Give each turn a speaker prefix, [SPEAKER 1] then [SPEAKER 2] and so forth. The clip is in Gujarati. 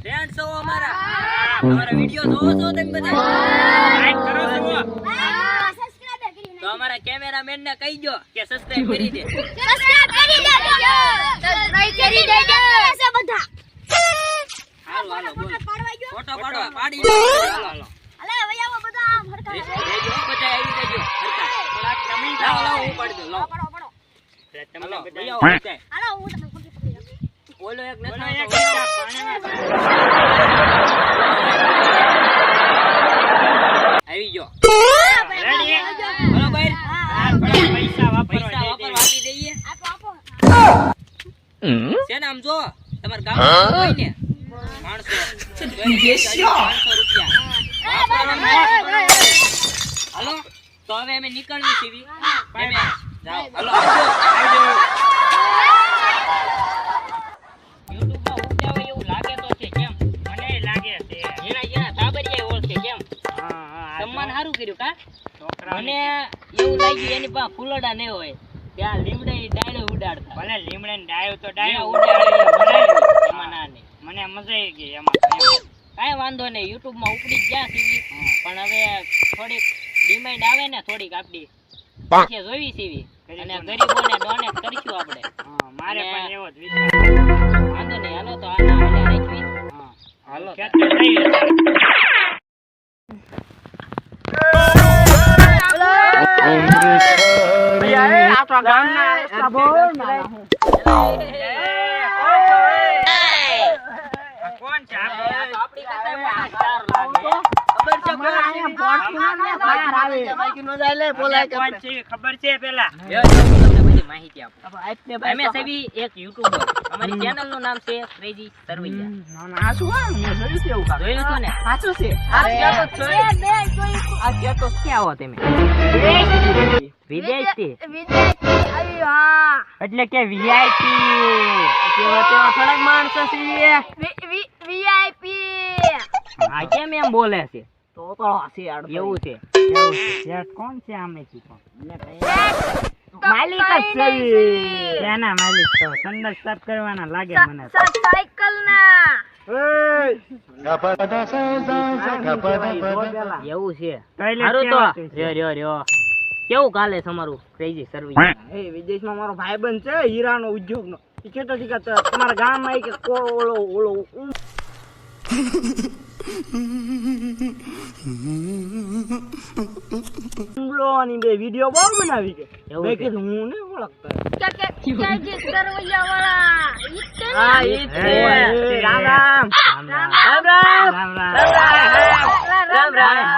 [SPEAKER 1] ફ્રેન્ડ છો તો અમારા કેમેરામેન કહી દો કે સબસ્ક્રાઇબ કરી હાલો હાલો પાડો પાડી. હાલો હાલો હો જજો હરખા. લાવો હું પાડી દઉં લાવો
[SPEAKER 2] તમને બધા
[SPEAKER 1] ભાઈ આવો બધાય. ઓલો એક
[SPEAKER 2] બોલો
[SPEAKER 1] નથી. આવી ગયો. બરોબર.
[SPEAKER 2] પૈસા વાપરવા
[SPEAKER 1] પૈસા
[SPEAKER 2] દઈ
[SPEAKER 1] વાપરવા આપી દઈએ. છે ને આમ જો તમારે ગામમાં હોય ને? માણસો. પાંચસો રૂપિયા. હલો? તો હવે અમે નીકળવી છીએ તમે જાઓ. હાલો આવજો. કર્યું કા? મને એવું લાગ્યું એની પાસે ફૂલડા ન હોય. ત્યાં લીમડે ડાયડો ઉડાડતા.
[SPEAKER 2] ભલે લીમડે ડાયો તો ડાયો
[SPEAKER 1] ઉડાડે એમાં ના નહીં
[SPEAKER 2] મને મજા આવી ગઈ એમાં
[SPEAKER 1] કાંઈ વાંધો નહીં. યુટ્યુબમાં ઉપડી ગયા સીવી પણ હવે થોડીક ડિમાન્ડ આવે ને થોડીક આપડી પછી જોવી સીવી. અને ગરીબોને ડોનેટ કરીશું આપણે.
[SPEAKER 2] મારે પણ એવો જ વિચાર.
[SPEAKER 1] વાંધો નહીં. હાલો તો આના હાલે રાખવી. હાલો
[SPEAKER 2] ખેતર જઈએ તો. કોણ આપણે?
[SPEAKER 1] તો લાગે. ખબર છે કોણ છે?
[SPEAKER 2] આપણે કોણ છે ખબર છે પેલા
[SPEAKER 1] માહિતી આપું. અમે સભી એક યુટ્યુબર અમારી ચેનલનું નામ છે ક્રેઝી સરવૈયા જોયું હતું ને ક્યાં હો તમે વિદેશ. થી એટલે કે વીઆઈપી થોડાક માણસો છીએ. આ કેમ એમ બોલે છે? એવું છે
[SPEAKER 2] શેઠ કોણ છે આમેથી કોણ
[SPEAKER 1] માલિક જ છે.
[SPEAKER 2] તેના માલિક તો સંદર સ્ટાર્ટ કરવાના લાગે મને તો.
[SPEAKER 1] એવું છે. તો.
[SPEAKER 2] છે.
[SPEAKER 1] રહ્યો. કેવું કાલે તમારું ક્રેઝી સર્વિસ
[SPEAKER 3] એ વિદેશમાં મારો ભાઈબંધ છે હીરાનો ઉદ્યોગનો. એ કહેતો છે કે તમારા ગામમાં કે ઓલો ઓલો ઉ- બે વીડિયો બહુ બનાવી કે મેં
[SPEAKER 1] છે.
[SPEAKER 3] કીધું હું નહીં ઓળખતો
[SPEAKER 1] હા ઈ છે.
[SPEAKER 3] રામ રામ.
[SPEAKER 2] રામ રામ.
[SPEAKER 1] રામ રામ.
[SPEAKER 2] રામ રામ.